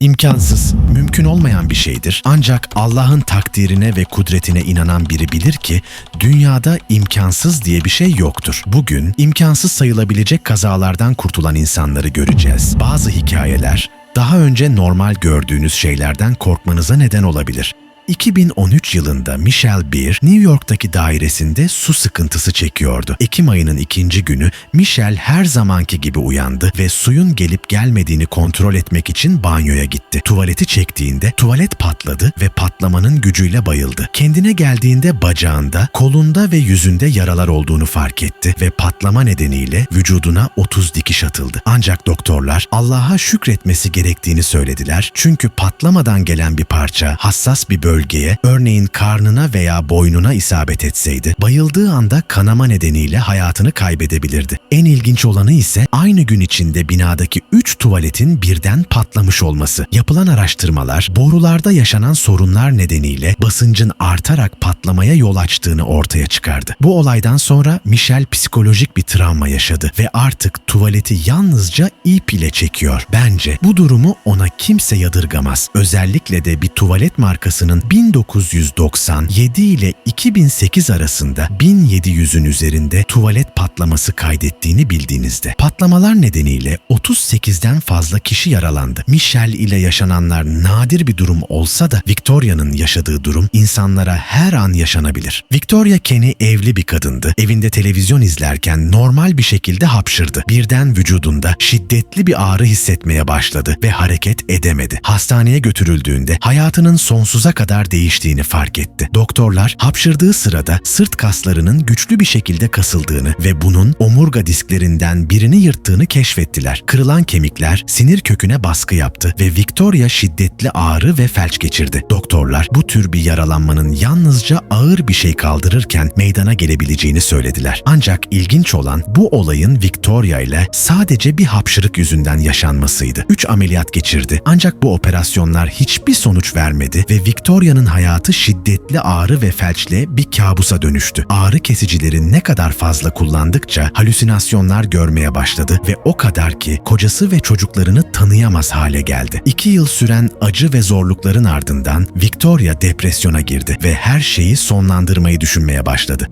İmkansız, mümkün olmayan bir şeydir. Ancak Allah'ın takdirine ve kudretine inanan biri bilir ki dünyada imkansız diye bir şey yoktur. Bugün imkansız sayılabilecek kazalardan kurtulan insanları göreceğiz. Bazı hikayeler daha önce normal gördüğünüz şeylerden korkmanıza neden olabilir. 2013 yılında Michelle Beer, New York'taki dairesinde su sıkıntısı çekiyordu. Ekim ayının ikinci günü Michelle her zamanki gibi uyandı ve suyun gelip gelmediğini kontrol etmek için banyoya gitti. Tuvaleti çektiğinde tuvalet patladı ve patlamanın gücüyle bayıldı. Kendine geldiğinde bacağında, kolunda ve yüzünde yaralar olduğunu fark etti ve patlama nedeniyle vücuduna 30 dikiş atıldı. Ancak doktorlar Allah'a şükretmesi gerektiğini söylediler çünkü patlamadan gelen bir parça hassas bir bölgeye, örneğin karnına veya boynuna isabet etseydi, bayıldığı anda kanama nedeniyle hayatını kaybedebilirdi. En ilginç olanı ise aynı gün içinde binadaki 3 tuvaletin birden patlamış olması. Yapılan araştırmalar, borularda yaşanan sorunlar nedeniyle basıncın artarak patlamaya yol açtığını ortaya çıkardı. Bu olaydan sonra Michel psikolojik bir travma yaşadı ve artık tuvaleti yalnızca ip ile çekiyor. Bence bu durumu ona kimse yadırgamaz. Özellikle de bir tuvalet markasının 1997 ile 2008 arasında 1700'ün üzerinde tuvalet patlaması kaydettiğini bildiğinizde. Patlamalar nedeniyle 38'den fazla kişi yaralandı. Michel ile yaşananlar nadir bir durum olsa da Victoria'nın yaşadığı durum insanlara her an yaşanabilir. Victoria Kenny evli bir kadındı. Evinde televizyon izlerken normal bir şekilde hapşırdı. Birden vücudunda şiddetli bir ağrı hissetmeye başladı ve hareket edemedi. Hastaneye götürüldüğünde hayatının sonsuza kadar değiştiğini fark etti. Doktorlar hapşırdığı sırada sırt kaslarının güçlü bir şekilde kasıldığını ve bunun omurga disklerinden birini yırttığını keşfettiler. Kırılan kemikler sinir köküne baskı yaptı ve Victoria şiddetli ağrı ve felç geçirdi. Doktorlar bu tür bir yaralanmanın yalnızca ağır bir şey kaldırırken meydana gelebileceğini söylediler. Ancak ilginç olan bu olayın Victoria ile sadece bir hapşırık yüzünden yaşanmasıydı. 3 ameliyat geçirdi ancak bu operasyonlar hiçbir sonuç vermedi ve Victoria'nın hayatı şiddetli ağrı ve felçle bir kabusa dönüştü. Ağrı kesicileri ne kadar fazla kullandıkça halüsinasyonlar görmeye başladı ve o kadar ki kocası ve çocuklarını tanıyamaz hale geldi. İki yıl süren acı ve zorlukların ardından Victoria depresyona girdi ve her şeyi sonlandırmayı düşünmeye başladı.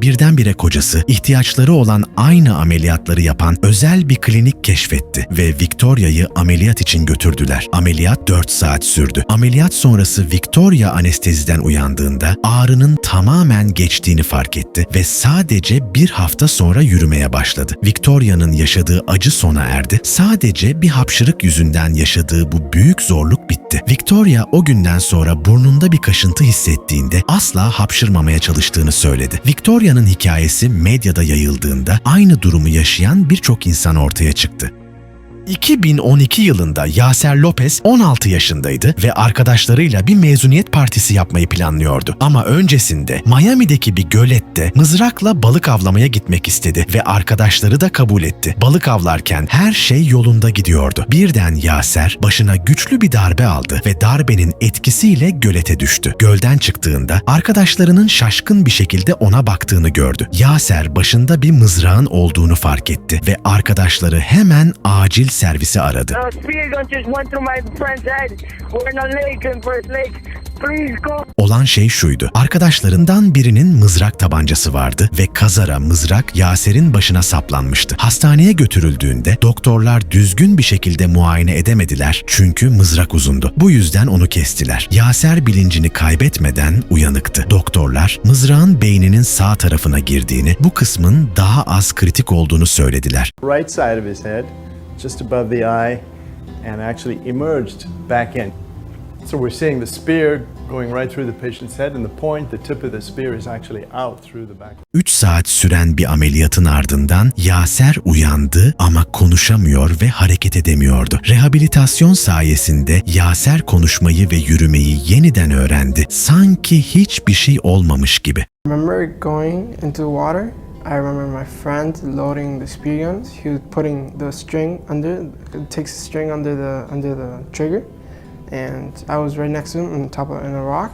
Birdenbire kocası ihtiyaçları olan aynı ameliyatları yapan özel bir klinik keşfetti ve Victoria'yı ameliyat için götürdüler. Ameliyat 4 saat sürdü. Ameliyat sonrası Victoria anesteziden uyandığında ağrının tamamen geçtiğini fark etti ve sadece bir hafta sonra yürümeye başladı. Victoria'nın yaşadığı acı sona erdi. Sadece bir hapşırık yüzünden yaşadığı bu büyük zorluk bitti. Victoria o günden sonra burnunda bir kaşıntı hissettiğinde asla hapşırmamaya çalıştığını söyledi. Victoria'nın hikayesi medyada yayıldığında aynı durumu yaşayan birçok insan ortaya çıktı. 2012 yılında Yaser Lopez 16 yaşındaydı ve arkadaşlarıyla bir mezuniyet partisi yapmayı planlıyordu. Ama öncesinde Miami'deki bir gölette mızrakla balık avlamaya gitmek istedi ve arkadaşları da kabul etti. Balık avlarken her şey yolunda gidiyordu. Birden Yaser başına güçlü bir darbe aldı ve darbenin etkisiyle gölete düştü. Gölden çıktığında arkadaşlarının şaşkın bir şekilde ona baktığını gördü. Yaser başında bir mızrağın olduğunu fark etti ve arkadaşları hemen acil servisi aradı. Go. Olan şey şuydu. Arkadaşlarından birinin mızrak tabancası vardı ve kazara mızrak Yaser'in başına saplanmıştı. Hastaneye götürüldüğünde doktorlar düzgün bir şekilde muayene edemediler çünkü mızrak uzundu. Bu yüzden onu kestiler. Yaser bilincini kaybetmeden uyanıktı. Doktorlar mızrağın beyninin sağ tarafına girdiğini, bu kısmın daha az kritik olduğunu söylediler. right side of his head, just above the eye, and actually emerged back in. So we're seeing the spear going right through the patient's head, and the point, the tip of the spear is actually out through the back. 3 saat süren bir ameliyatın ardından Yaser uyandı ama konuşamıyor ve hareket edemiyordu. Rehabilitasyon sayesinde Yaser konuşmayı ve yürümeyi yeniden öğrendi. Sanki hiçbir şey olmamış gibi. Remember going into water. I remember my friend loading the guns. He was putting the string under, takes the string under the under the trigger, and I was right next to him on top of in a rock.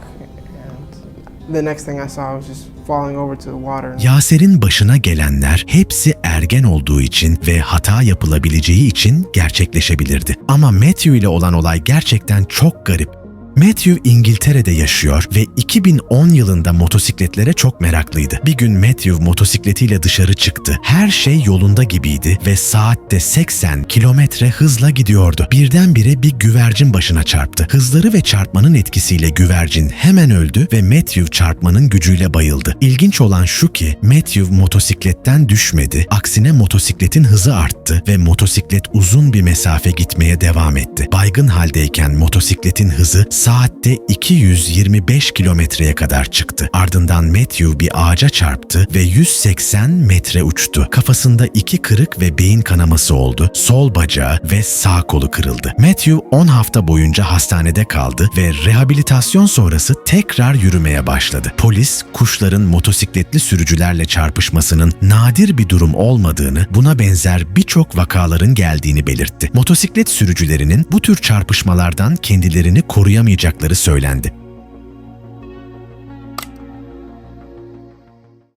And the next thing I saw, was just falling over to the water. Yaser'in başına gelenler hepsi ergen olduğu için ve hata yapılabileceği için gerçekleşebilirdi. Ama Matthew ile olan olay gerçekten çok garip. Matthew İngiltere'de yaşıyor ve 2010 yılında motosikletlere çok meraklıydı. Bir gün Matthew motosikletiyle dışarı çıktı. Her şey yolunda gibiydi ve saatte 80 kilometre hızla gidiyordu. Birdenbire bir güvercin başına çarptı. Hızları ve çarpmanın etkisiyle güvercin hemen öldü ve Matthew çarpmanın gücüyle bayıldı. İlginç olan şu ki Matthew motosikletten düşmedi. Aksine motosikletin hızı arttı ve motosiklet uzun bir mesafe gitmeye devam etti. Baygın haldeyken motosikletin hızı saatte 225 kilometreye kadar çıktı. Ardından Matthew bir ağaca çarptı ve 180 metre uçtu. Kafasında iki kırık ve beyin kanaması oldu. Sol bacağı ve sağ kolu kırıldı. Matthew 10 hafta boyunca hastanede kaldı ve rehabilitasyon sonrası tekrar yürümeye başladı. Polis kuşların motosikletli sürücülerle çarpışmasının nadir bir durum olmadığını, buna benzer birçok vakaların geldiğini belirtti. Motosiklet sürücülerinin bu tür çarpışmalardan kendilerini koruyamayacakları söylendi.